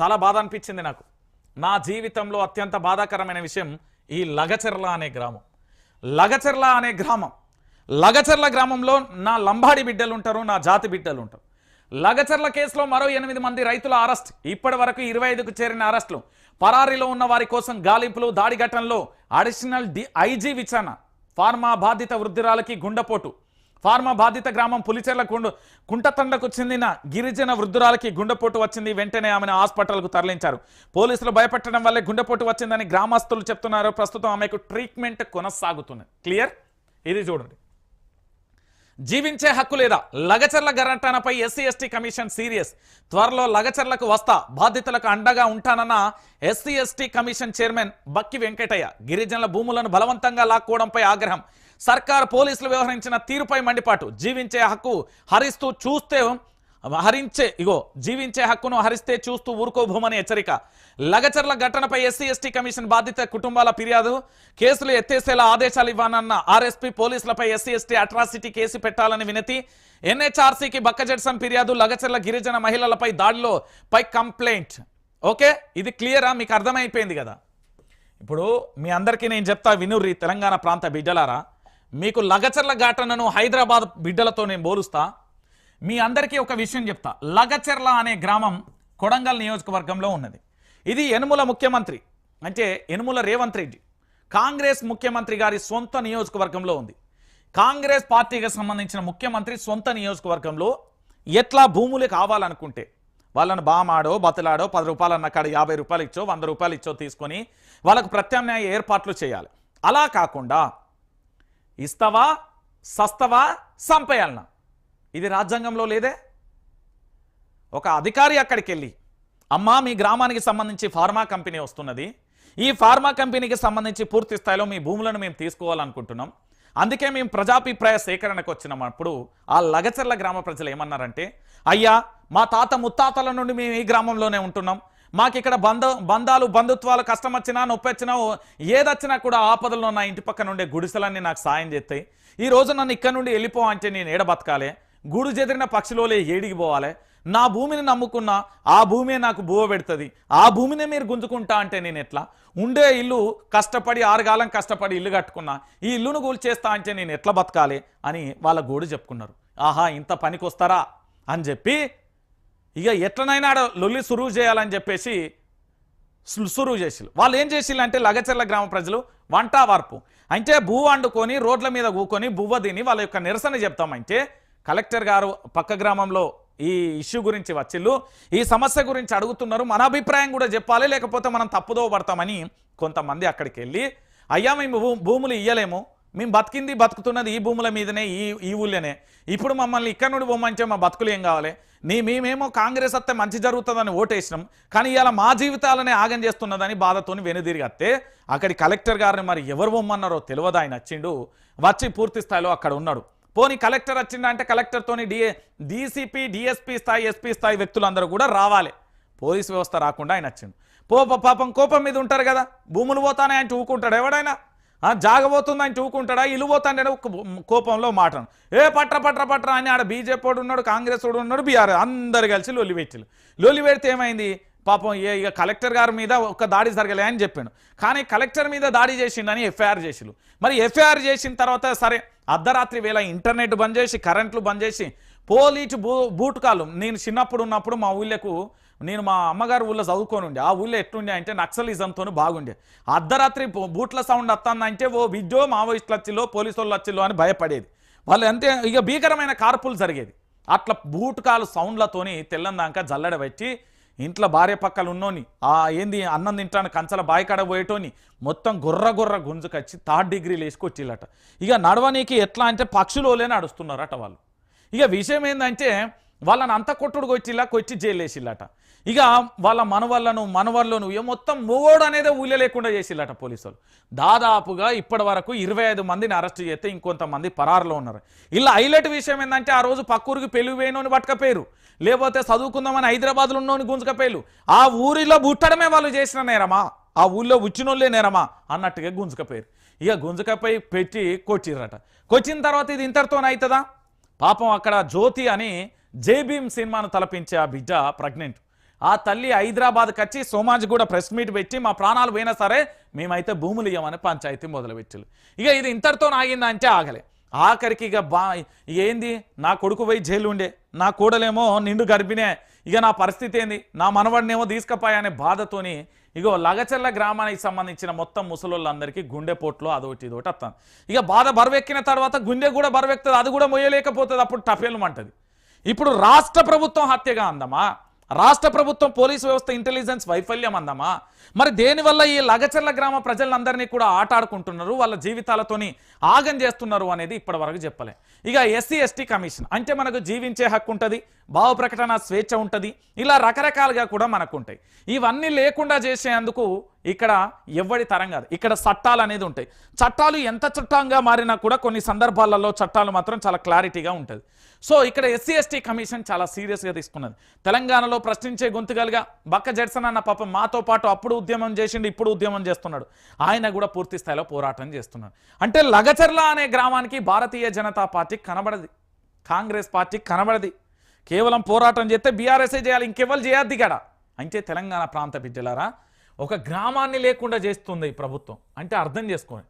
చాలా బాధ అనిపించింది నాకు. నా జీవితంలో అత్యంత బాధాకరమైన విషయం ఈ లగచెర్ల అనే గ్రామం. లగచెర్ల అనే గ్రామం. లగచెర్ల గ్రామంలో నా లంబాడి బిడ్డలు ఉంటారు నా జాతి బిడ్డలు ఉంటారు. లగచెర్ల కేసులో మరో ఎనిమిది మంది రైతుల అరెస్ట్. ఇప్పటి వరకు ఇరవై ఐదుకు చేరిన అరెస్టులు. పరారీలో ఉన్న వారి కోసం గాలింపులు దాడి ఘటనలో అడిషనల్ డి ఐజీ విచారణ. ఫార్మా బాధిత వృద్ధురాలకి గుండెపోటు. ఫార్మా బాధిత గ్రామం పులిచెర్ల కుండు కుంటతండకు చెందిన గిరిజన వృద్ధురాలకి గుండెపోటు వచ్చింది. వెంటనే ఆమెను హాస్పిటల్కు తరలించారు. పోలీసులు భయపెట్టడం వల్లే గుండెపోటు వచ్చిందని గ్రామస్తులు చెప్తున్నారు. ప్రస్తుతం ఆమెకు ట్రీట్మెంట్ కొనసాగుతుంది. క్లియర్? ఇది చూడండి. జీవించే హక్కు లేదా? లగచర్ల గరటనపై ఎస్సీ ఎస్టీ కమిషన్ సీరియస్. త్వరలో లగచర్లకు వస్తా. బాధితులకు అండగా ఉంటానన్న SC ST commission chairman Bakki Venkataiah. గిరిజనుల భూములను బలవంతంగా లాక్కోవడంపై ఆగ్రహం. సర్కార్ పోలీసులు వ్యవహరించిన తీరుపై మండిపాటు. జీవించే హక్కు హరిస్తూ చూస్తే హరించే ఇగో జీవించే హక్కును హరిస్తే చూస్తూ ఊరుకోభూమని హెచ్చరిక. లగచర్ల ఘటనపై ఎస్సీ ఎస్టీ కమిషన్ బాధిత కుటుంబాల ఫిర్యాదు. కేసులు ఎత్తేసేలా ఆదేశాలు ఇవ్వనన్న ఆర్ఎస్పీ పోలీసులపై ఎస్సీ ఎస్టీ అట్రాసిటీ కేసు పెట్టాలని వినతి. ఎన్హెచ్ఆర్సీకి బక్కజెడ్సన్ ఫిర్యాదు లగచర్ల గిరిజన మహిళలపై దాడిలో పై కంప్లైంట్. ఓకే? ఇది క్లియరా? మీకు అర్థమైపోయింది కదా? ఇప్పుడు మీ అందరికీ నేను చెప్తా వినుర్రి తెలంగాణ ప్రాంత బిడ్డలారా మీకు లగచర్ల ఘటనను హైదరాబాద్ బిడ్డలతో నేను పోలుస్తా. మీ అందరికీ ఒక విషయం చెప్తా. లగచెర్ల అనే గ్రామం కొడంగల్ నియోజకవర్గంలో ఉన్నది. ఇది యనుముల ముఖ్యమంత్రి అంటే యనుముల రేవంత్ రెడ్డి. కాంగ్రెస్ ముఖ్యమంత్రి గారి సొంత నియోజకవర్గంలో ఉంది. కాంగ్రెస్ పార్టీకి సంబంధించిన ముఖ్యమంత్రి సొంత నియోజకవర్గంలో ఎట్లా భూములు కావాలనుకుంటే వాళ్ళని బామాడో బతలాడో పది రూపాయలు అన్నకాడ యాభై రూపాయలు ఇచ్చో వంద రూపాయలు ఇచ్చో తీసుకొని వాళ్ళకు ప్రత్యామ్నాయ ఏర్పాట్లు చేయాలి. అలా కాకుండా ఇస్తావా సస్తవా సంపేయాలన్న ఇది రాజ్యాంగంలో లేదే? ఒక అధికారి అక్కడికి వెళ్ళి అమ్మా మీ గ్రామానికి సంబంధించి ఫార్మా కంపెనీ వస్తున్నది. ఈ ఫార్మా కంపెనీకి సంబంధించి పూర్తి స్థాయిలో మీ భూములను మేము తీసుకోవాలనుకుంటున్నాం. అందుకే మేము ప్రజాభిప్రాయ సేకరణకు వచ్చినప్పుడు ఆ లగచర్ల గ్రామ ప్రజలు ఏమన్నారంటే అయ్యా మా తాత ముత్తాతల నుండి మేము ఈ గ్రామంలోనే ఉంటున్నాం. మాకు ఇక్కడ బంధ బంధాలు బంధుత్వాలు కష్టం వచ్చినా నొప్పి వచ్చినా ఓ- ఏదొచ్చినా కూడా ఆపదలో నా ఇంటి పక్కన ఉండే గుడిసెలన్నీ నాకు సాయం చేస్తాయి. ఈ రోజు నన్ను ఇక్కడ నుండి వెళ్ళిపో అంటే నేను ఏడ బతకాలి? గూడు చెదిరిన పక్షిలోలే ఏడికి పోవాలి? నా భూమిని నమ్ముకున్నా ఆ భూమి నాకు బువ పెడుతుంది. ఆ భూమిని మీరు గుంజుకుంటా అంటే నేను ఎట్లా? ఉండే ఇల్లు కష్టపడి ఆరుగాలం కష్టపడి ఇల్లు కట్టుకున్నా ఈ ఇల్లును కూల్చేస్తా అంటే నేను ఎట్లా బతకాలి? అని వాళ్ళ గోడు చెప్పుకున్నారు. ఆహా ఇంత పనికి వస్తారా అని చెప్పి ఇక ఎట్లనైనా ఆడ లొల్లి సురువు చేయాలని చెప్పేసి సురువు చేసిళ్ళు. వాళ్ళు ఏం చేసిళ్ళు అంటే లగచెర్ల గ్రామ ప్రజలు వంట వార్పు. అంటే భూ వండుకొని రోడ్ల మీద కూకొని బువ్వ తిని వాళ్ళ యొక్క నిరసన చెప్తామంటే కలెక్టర్ గారు పక్క గ్రామంలో ఈ ఇష్యూ గురించి వచ్చిళ్ళు. ఈ సమస్య గురించి అడుగుతున్నారు. మన అభిప్రాయం కూడా చెప్పాలి లేకపోతే మనం తప్పుదో పడతామని కొంతమంది అక్కడికి వెళ్ళి అయ్యా మేము భూ- భూములు ఇయ్యలేము. మేము బతికింది బతుకుతున్నది ఈ భూముల మీదనే ఈ ఈ ఊళ్ళోనే. ఇప్పుడు మమ్మల్ని ఇక్కడ నుండి బొమ్మంటే మా బతుకులు ఏం కావాలి? నీ మేమేమో కాంగ్రెస్ వస్తే మంచి జరుగుతుందని ఓటేసినాం కానీ ఇలా మా జీవితాలనే ఆగం చేస్తున్నదని బాధతోని వెనుదిరిగి వస్తే అక్కడి కలెక్టర్ గారిని మరి ఎవరు బొమ్మన్నారో తెలియదు ఆయన వచ్చిండు వచ్చి పూర్తి స్థాయిలో అక్కడ ఉన్నాడు. పోనీ కలెక్టర్ వచ్చిండంటే కలెక్టర్తోని డిఏ డీసీపీ డిఎస్పీ స్థాయి ఎస్పీ స్థాయి వ్యక్తులందరూ కూడా రావాలి. పోలీస్ వ్యవస్థ రాకుండా ఆయన వచ్చిండు పో పో- పాపం కోపం మీద ఉంటారు కదా భూములు పోతానే ఆయన ఊకుంటాడు ఎవడైనా. జాగబోతుందని జాగబోతుంది ఆయన ఊకుంటాడా ఇల్లు కోపంలో మాటను. ఏ పట్ర పట్ర పట్ర అని ఆడ బీజేపీ వాడు ఉన్నాడు కాంగ్రెస్ వాడు ఉన్నాడు బీఆర్ అందరు కలిసి లొల్లి పెట్టిలు. లొల్లి పెడితే ఏమైంది? పాపం ఏ ఇక కలెక్టర్ గారి మీద ఒక దాడి జరగలే అని చెప్పాను. కానీ కలెక్టర్ మీద దాడి చేసిండని ఎఫ్ఐఆర్ చేసిలు. మరి ఎఫ్ఐఆర్ చేసిన తర్వాత సరే అర్ధరాత్రి వేళ ఇంటర్నెట్ బంద్ చేసి కరెంట్లు బంద్ చేసి పోలీసు బూ బూటకాలు. నేను చిన్నప్పుడు ఉన్నప్పుడు మా ఊళ్ళకు నేను మా అమ్మగారు ఊళ్ళో చదువుకొని ఉండే. ఆ ఊళ్ళో ఎట్లుండే అంటే నక్సలిజంతో బాగుండే. అర్ధరాత్రి బూట్ల సౌండ్ వస్తుందంటే ఓ విద్యో మావోయిస్టులు వచ్చిల్లో పోలీసు వాళ్ళు వచ్చిల్లో అని భయపడేది. వాళ్ళు అంతే ఇక భీకరమైన కార్పులు జరిగేది. అట్లా బూటకాలు సౌండ్లతోని తెల్లందాక జల్లడ పెట్టి ఇంట్లో భార్య పక్కలు ఉన్నోని ఆ ఏంది అన్నం తింటాను కంచల బాయికాడ పోయేటోని మొత్తం గుర్ర గుర్ర గుంజుకొచ్చి థర్డ్ డిగ్రీలు వేసుకొచ్చిల్లట ఇక నడవనీకి ఎట్లా అంటే పక్షులోలే నడుస్తున్నారట వాళ్ళు. ఇక విషయం ఏంటంటే వాళ్ళని అంత కొట్టుడు కొచ్చిలా కొచ్చి జైలేసిల్లట. ఇక వాళ్ళ మనవళ్ళను మనవళ్ళను ఇక మొత్తం మొగోడు అనేది ఊళ్ళ లేకుండా చేసిల్లట పోలీసులు. దాదాపుగా ఇప్పటి వరకు ఇరవై ఐదు మందిని అరెస్ట్ చేస్తే ఇంకొంతమంది పరారులో ఉన్నారు. ఇలా హైలైట్ విషయం ఏంటంటే ఆ రోజు పక్కూరికి పెళ్ళి వేయనోని పట్టుకపోయారు లేకపోతే చదువుకుందామని హైదరాబాద్లో ఉన్నోని గుంజుకపోయారు ఆ ఊరిలో బుట్టడమే వాళ్ళు చేసిన నేరమా? ఆ ఊళ్ళో ఉచ్చినోళ్ళే నేరమా? అన్నట్టుగా గుంజుకపోయారు ఇక గుంజుకపోయి పెట్టి కొట్టిర్రట. కొట్టిన తర్వాత ఇది ఇంతటితోనే అవుతుందా పాపం అక్కడ జ్యోతి అని జై భీమ్ సినిమాను తలపించే ఆ బిడ్డ ప్రెగ్నెంట్ ఆ తల్లి హైదరాబాద్కి వచ్చి సోమాజ్ కూడా ప్రెస్ మీట్ పెట్టి మా ప్రాణాలు పోయినా సరే మేమైతే భూములు ఇవ్వమని పంచాయతీ మొదలుపెట్టారు ఇక ఇది ఇంతటితో ఆగిందంటే ఆగలే. ఆఖరికి ఇక బా ఏంది? నా కొడుకు పోయి జైలు ఉండే. నా కూడలేమో నిండు గర్భిణే. ఇక నా పరిస్థితి ఏంది? నా మనవడినేమో తీసుకుపోయానే బాధతోని ఇగో లగచర్ల గ్రామానికి సంబంధించిన మొత్తం ముసలోళ్ళందరికీ గుండెపోట్లో అదొకటి ఇదొకటి వస్తుంది ఇక బాధ బరువెక్కిన తర్వాత గుండె కూడా బరువెక్కుతుంది అది కూడా మొయ్యలేకపోతుంది అప్పుడు టఫేలమంటది ఇప్పుడు రాష్ట్ర ప్రభుత్వం హత్యగా అందమా? రాష్ట్ర ప్రభుత్వం పోలీసు వ్యవస్థ ఇంటెలిజెన్స్ వైఫల్యం అందమా? మరి దేనివల్ల ఈ లగచర్ల గ్రామ ప్రజలందరినీ కూడా ఆటాడుకుంటున్నారు? వాళ్ళ జీవితాలతోని ఆగం చేస్తున్నారు అనేది ఇప్పటి వరకు చెప్పలే. ఇక ఎస్సీ ఎస్టీ కమిషన్ అంటే మనకు జీవించే హక్కు ఉంటుంది భావ ప్రకటన స్వేచ్ఛ ఉంటుంది ఇలా రకరకాలుగా కూడా మనకు ఉంటాయి. ఇవన్నీ లేకుండా చేసేందుకు ఇక్కడ ఎవడి తరం కాదు. ఇక్కడ చట్టాలు అనేది ఉంటాయి. చట్టాలు ఎంత చట్టంగా మారినా కూడా కొన్ని సందర్భాలలో చట్టాలు మాత్రం చాలా క్లారిటీగా ఉంటుంది. సో ఇక్కడ ఎస్సీ ఎస్టీ కమిషన్ చాలా సీరియస్గా తీసుకున్నది. తెలంగాణలో ప్రశ్నించే గొంతుకలుగా బక్క జడ్సన్ అన్న పాప మాతో పాటు అప్పుడు ఉద్యమం చేసిండు ఇప్పుడు ఉద్యమం చేస్తున్నాడు. ఆయన కూడా పూర్తి స్థాయిలో పోరాటం చేస్తున్నాడు. అంటే లగచర్ల అనే గ్రామానికి భారతీయ జనతా పార్టీ కనబడది. కాంగ్రెస్ పార్టీ కనబడది. కేవలం పోరాటం చేస్తే బీఆర్ఎస్ఏ చేయాలి ఇంకెవరు చేయద్ది కదా అంటే తెలంగాణ ప్రాంత బిడ్డలారా ఒక గ్రామాన్ని లేకుండా చేస్తుంది ఈ ప్రభుత్వం. అంటే అర్థం చేసుకోండి.